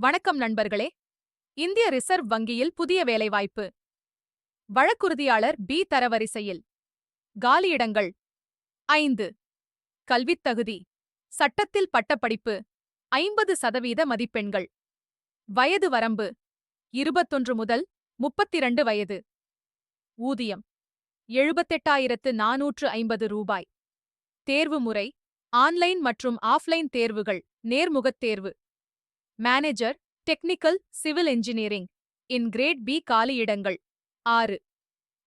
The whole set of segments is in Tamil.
வணக்கம் நண்பர்களே. இந்திய ரிசர்வ் வங்கியில் புதிய வேலைவாய்ப்பு. வழக்குறுதியாளர் பி தரவரிசையில். காலியிடங்கள். ஐந்து. கல்வித் தகுதி. சட்டத்தில் பட்டப்படிப்பு. ஐம்பது சதவீத மதிப்பெண்கள். வயது வரம்பு. இருபத்தொன்று முதல் முப்பத்திரண்டு வயது. ஊதியம். எழுபத்தெட்டாயிரத்து நாநூற்று ஐம்பது ரூபாய். தேர்வு முறை. ஆன்லைன் மற்றும் ஆஃப்லைன் தேர்வுகள். நேர்முகத் தேர்வு. Manager technical civil engineering in grade B காலியிடங்கள் ஆறு.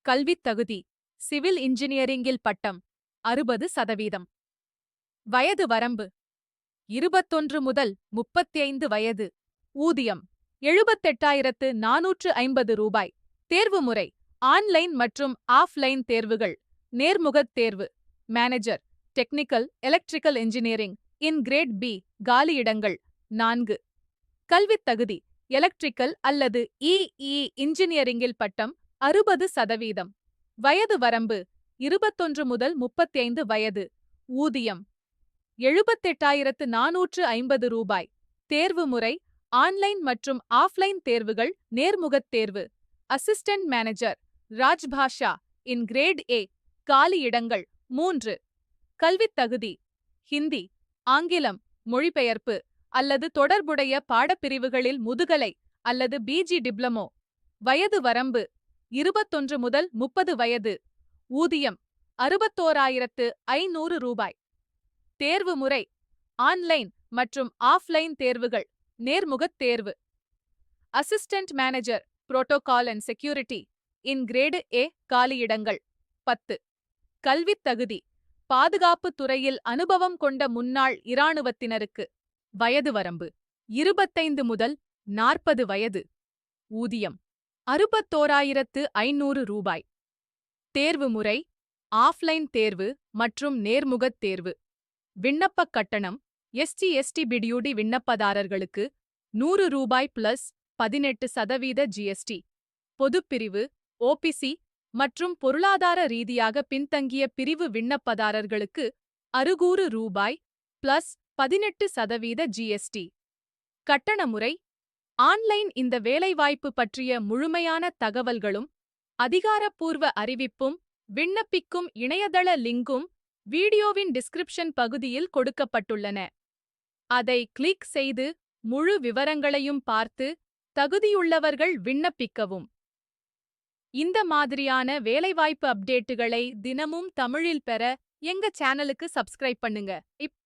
கல்வித் தகுதி சிவில் இன்ஜினியரிங்கில் பட்டம் அறுபது சதவீதம். வயது வரம்பு இருபத்தொன்று முதல் முப்பத்தைந்து வயது. ஊதியம் எழுபத்தெட்டாயிரத்து நாநூற்று ஐம்பது ரூபாய். தேர்வு முறை ஆன்லைன் மற்றும் ஆஃப்லைன் தேர்வுகள் நேர்முகத் தேர்வு. Manager technical electrical engineering in grade B காலியிடங்கள் நான்கு. கல்வித் தகுதி எலக்ட்ரிக்கல் அல்லது இஇ இன்ஜினியரிங்கில் பட்டம் அறுபது சதவீதம். வயது வரம்பு இருபத்தொன்று முதல் முப்பத்தைந்து வயது. ஊதியம் எழுபத்தெட்டாயிரத்து நாநூற்று ஐம்பது ரூபாய். தேர்வு முறை ஆன்லைன் மற்றும் ஆஃப்லைன் தேர்வுகள் நேர்முகத் தேர்வு. Assistant manager Rajbhasha in grade A காலி இடங்கள் மூன்று. கல்வித் தகுதி ஹிந்தி ஆங்கிலம் மொழிபெயர்ப்பு. அல்லது தொடர்புடைய பாடப்பிரிவுகளில் முதுகலை அல்லது பிஜி டிப்ளமோ வயது வரம்பு இருபத்தொன்று முதல் முப்பது வயது ஊதியம் அறுபத்தோராயிரத்து ஐநூறு ரூபாய். தேர்வு முறை ஆன்லைன் மற்றும் ஆஃப்லைன் தேர்வுகள் நேர்முகத் தேர்வு. Assistant manager protocol and security in grade A காலியிடங்கள் பத்து. கல்வித் தகுதி பாதுகாப்பு துறையில் அனுபவம் கொண்ட முன்னாள் இராணுவத்தினருக்கு. வயது வரம்பு. இருபத்தைந்து முதல் நாற்பது வயது. ஊதியம். அறுபத்தோராயிரத்து ஐநூறு ரூபாய். தேர்வு முறை. ஆஃப்லைன் தேர்வு மற்றும் நேர்முகத் தேர்வு. விண்ணப்பக் கட்டணம். எஸ்டி எஸ்டி பிடியூடி விண்ணப்பதாரர்களுக்கு நூறு ரூபாய் பிளஸ் பதினெட்டு சதவீத ஜிஎஸ்டி பொதுப்பிரிவு ஓபிசி மற்றும் பொருளாதார ரீதியாக பின்தங்கிய பிரிவு விண்ணப்பதாரர்களுக்கு அறுகூறு ரூபாய் பிளஸ் பதினெட்டு சதவீத ஜிஎஸ்டி கட்டண முறை ஆன்லைன் இந்த வேலைவாய்ப்பு பற்றிய முழுமையான தகவல்களும் அதிகாரப்பூர்வ அறிவிப்பும் விண்ணப்பிக்கும் இணையதள லிங்கும் வீடியோவின் டிஸ்கிரிப்ஷன் பகுதியில் கொடுக்கப்பட்டுள்ளன. அதை கிளிக் செய்து முழு விவரங்களையும் பார்த்து தகுதியுள்ளவர்கள் விண்ணப்பிக்கவும். இந்த மாதிரியான வேலைவாய்ப்பு அப்டேட்டுகளை தினமும் தமிழில் பெற எங்க சேனலுக்கு சப்ஸ்கிரைப் பண்ணுங்க. இப்